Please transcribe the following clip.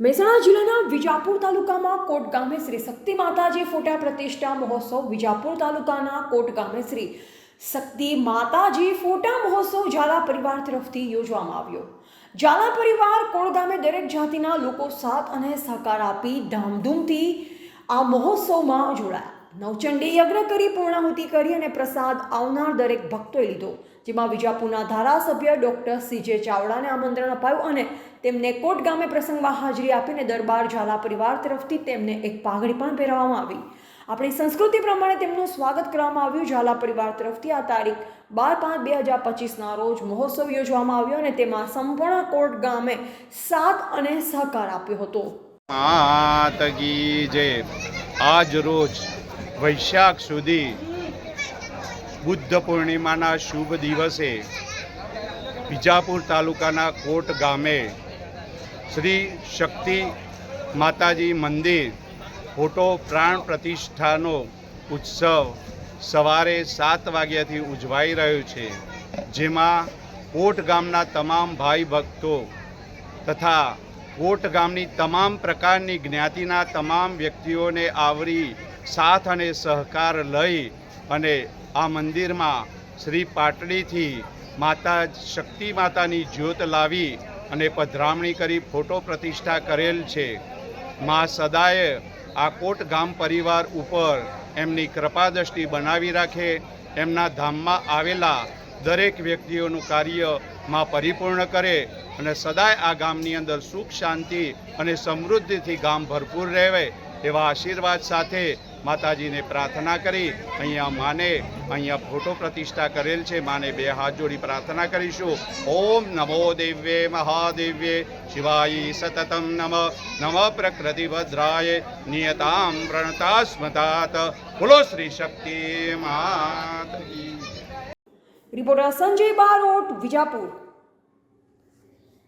મહેસાણા જિલ્લાના વિજાપુર તાલુકામાં કોટ ગામે શ્રી શક્તિ માતાજી ફોટા પ્રતિષ્ઠા મહોત્સવ વિજાપુર તાલુકાના કોટ ગામે શ્રી શક્તિ માતાજી ફોટા મહોત્સવ ઝાલા પરિવાર તરફથી યોજવામાં આવ્યો. ઝાલા પરિવાર કોટ ગામે દરેક જાતિના લોકો સાથ અને સહકાર આપી ધામધૂમથી આ મહોત્સવમાં જોડાયા. નવચંડી યજ્ઞ કરી, પૂર્ણાહુતિ કરી અને પ્રસાદ આવનાર દરેક ભક્તોએ લીધો, જેમાં વિજાપુરના ધારાસભ્ય ડૉક્ટર સીજે ચાવડાને આમંત્રણ અપાયું અને તેમને કોટ ગામે પ્રસંગમાં હાજરી આપીને દરબાર ઝાલા પરિવાર તરફથી તેમને એક પાઘડી પણ પહેરાવવામાં આવી. આપણી સંસ્કૃતિ પ્રમાણે તેમનું સ્વાગત કરવામાં આવ્યું. ઝાલા પરિવાર તરફથી આ તારીખ બાર પાંચ બે હજાર પચીસના રોજ મહોત્સવ યોજવામાં આવ્યો અને તેમાં સંપૂર્ણ કોટ ગામે સાથ અને સહકાર આપ્યો હતો. આજ રોજ વૈશાખ સુધી બુદ્ધ પૂર્ણિમાના શુભ દિવસે વિજાપુર તાલુકાના કોટ ગામે શ્રી શક્તિ માતાજી મંદિર ફોટો પ્રાણ પ્રતિષ્ઠાનો ઉત્સવ સવારે સાત વાગ્યાથી ઉજવાઈ રહ્યો છે. જેમાં કોટ ગામના તમામ ભાઈ ભક્તો તથા કોટ ગામની તમામ પ્રકારની જ્ઞાતિના તમામ વ્યક્તિઓને આવરી સાથ અને સહકાર લઈ અને આ મંદિરમાં શ્રી પાટડીથી માતા શક્તિ માતાની જ્યોત લાવી અને પધરામણી કરી ફોટો પ્રતિષ્ઠા કરેલ છે. મા સદાય આ કોટ ગામ પરિવાર ઉપર એમની કૃપાદૃષ્ટિ બનાવી રાખે, એમના ધામમાં આવેલા દરેક વ્યક્તિઓનું કાર્યમાં પરિપૂર્ણ કરે અને સદાય આ ગામની અંદર સુખ, શાંતિ અને સમૃદ્ધિથી ગામ ભરપૂર રહે એવા આશીર્વાદ સાથે માતાજીને પ્રાર્થના કરી, અહીંયા માને, અહીંયા ફોટો પ્રતિષ્ઠા કરેલ છે, માને બે હાથ જોડી પ્રાર્થના કરીશું. ઓમ નમો દિવ્યે મહાદિવ્યે શિવાય સતતમ નમ નમ પ્રકૃતિ ભદ્રાય, નિયતામ પ્રણતા સ્મતાત બોલો શ્રી શક્તિ માત રિપોર્ટર સંજય બારોટ, વિજાપુર.